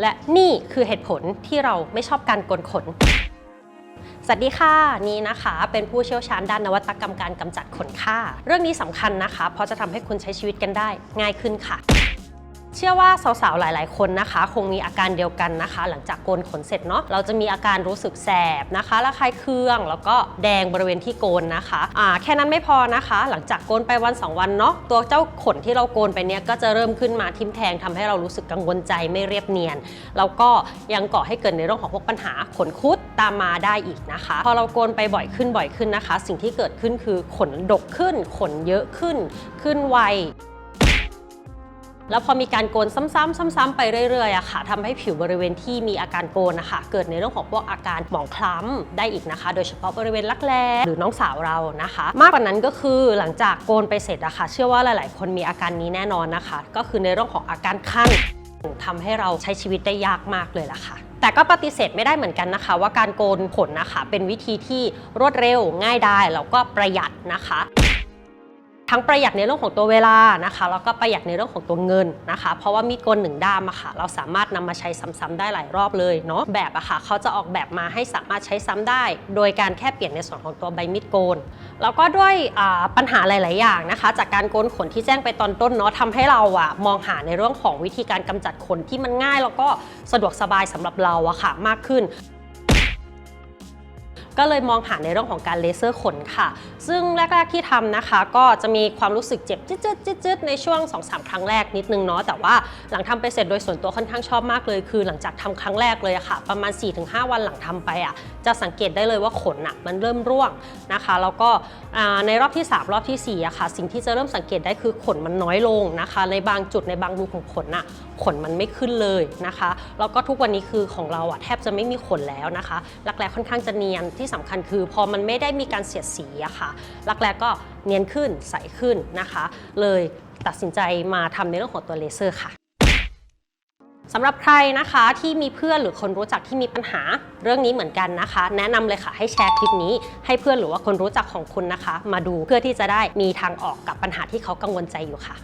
และนี่คือเหตุผลที่เราไม่ชอบการโกนขน สวัสดีค่ะ นี่นะคะ เป็นผู้เชี่ยวชาญด้านนวัตกรรมการกำจัดขนค่า เรื่องนี้สำคัญนะคะ เพราะจะทำให้คุณใช้ชีวิตกันได้ง่ายขึ้นค่ะ เชื่อว่าสาวๆ หลายๆ คนนะคะ คงมีอาการเดียวกันนะคะ หลังจากโกนขนเสร็จเนาะเราจะมีอาการรู้สึกแสบนะคะระคายเคือง แล้วก็แดงบริเวณที่โกนนะคะอ่าแค่นั้นไม่พอนะคะ หลังจากโกนไปวัน 2 วันเนาะตัวเจ้าขนที่เราโกนไปเนี่ยก็จะเริ่มขึ้นมาทิ่มแทงทำให้เรารู้สึกกังวลใจไม่เรียบเนียน แล้วก็ยังก่อให้เกิดในเรื่องของพวกปัญหาขนคุดตามมาได้อีกนะคะ พอเราโกนไปบ่อยขึ้นบ่อยขึ้นนะคะ สิ่งที่เกิดขึ้นคือขนดกขึ้น ขนเยอะขึ้น ขึ้นไว แล้วพอมีการโกนซ้ำๆซ้ำๆไปเรื่อยๆอะค่ะทำให้ผิวบริเวณที่มีอาการโกนนะคะเกิดในเรื่องของพวกอาการหมองคล้ำได้อีกนะคะ โดยเฉพาะบริเวณรักแร้หรือน้องสาวเรานะคะ มากกว่านั้นก็คือหลังจากโกนไปเสร็จอะค่ะ เชื่อว่าหลาย ๆ คนมีอาการนี้แน่นอนนะคะ ก็คือในเรื่องของอาการคันทำให้เราใช้ชีวิตได้ยากมากเลยล่ะค่ะ แต่ก็ปฏิเสธไม่ได้เหมือนกันนะคะ ว่าการโกนขนนะคะ เป็นวิธีที่รวดเร็วง่ายได้แล้วก็ประหยัดนะคะ ทั้งประหยัดในเรื่องของตัวเวลานะคะแล้วก็ประหยัดในเรื่องของตัวเงินนะคะ เพราะว่ามีดโกนหนึ่งด้ามอะค่ะ เราสามารถนำมาใช้ซ้ำๆได้หลายรอบเลยเนาะแบบอะค่ะเขาจะออกแบบมาให้สามารถใช้ซ้ำได้ โดยการแค่เปลี่ยนในส่วนของตัวใบมีดโกน แล้วก็ด้วยปัญหาหลาย ๆ อย่างนะคะ จากการโกนขนที่แจ้งไปตอนต้นเนาะทำให้เราอะมองหาในเรื่องของวิธีการกำจัดขนที่มันง่าย แล้วก็สะดวกสบายสำหรับเราอะค่ะมากขึ้น ก็เลยมองหาในเรื่องของการเลเซอร์ขนค่ะ ซึ่งแรก ๆที่ทำนะคะ ก็จะมีความรู้สึกเจ็บจืดๆๆๆในช่วง 2-3 ครั้งแรกนิดนึงเนาะแต่ว่าหลังทำไปเสร็จโดยส่วนตัวค่อนข้างชอบมากเลย คือหลังจากทำครั้งแรกเลยอะค่ะ ประมาณ 4-5 วันหลังทำไปอะจะสังเกตได้เลยว่าขนอะมันเริ่มร่วงนะคะ แล้วก็ในรอบที่ 3 รอบทีสี่4อะค่ะ สิ่งที่จะเริ่มสังเกตได้คือขนมันน้อยลงนะคะ ในบางจุดในบางรูของขนอะขนมันไม่ขึ้นเลยนะคะแล้วก็ทุกวันนี้คือของเราอะแทบจะไม่มีขนแล้วนะคะรักแร้ค่อนข้างจะเนียนที่สำคัญคือ พอมันไม่ได้มีการเสียดสีอะค่ะรักแร้ก็เนียนขึ้นใสขึ้นนะคะ เลยตัดสินใจมาทำในเรื่องของตัวเลเซอร์ค่ะสำหรับใครนะคะที่มีเพื่อนหรือคนรู้จักที่มีปัญหาเรื่องนี้เหมือนกันนะคะ แนะนำเลยค่ะให้แชร์คลิปนี้ ให้เพื่อนหรือว่าคนรู้จักของคุณนะคะ มาดูเพื่อที่จะได้มีทางออกกับปัญหาที่เขากังวลใจอยู่ค่ะ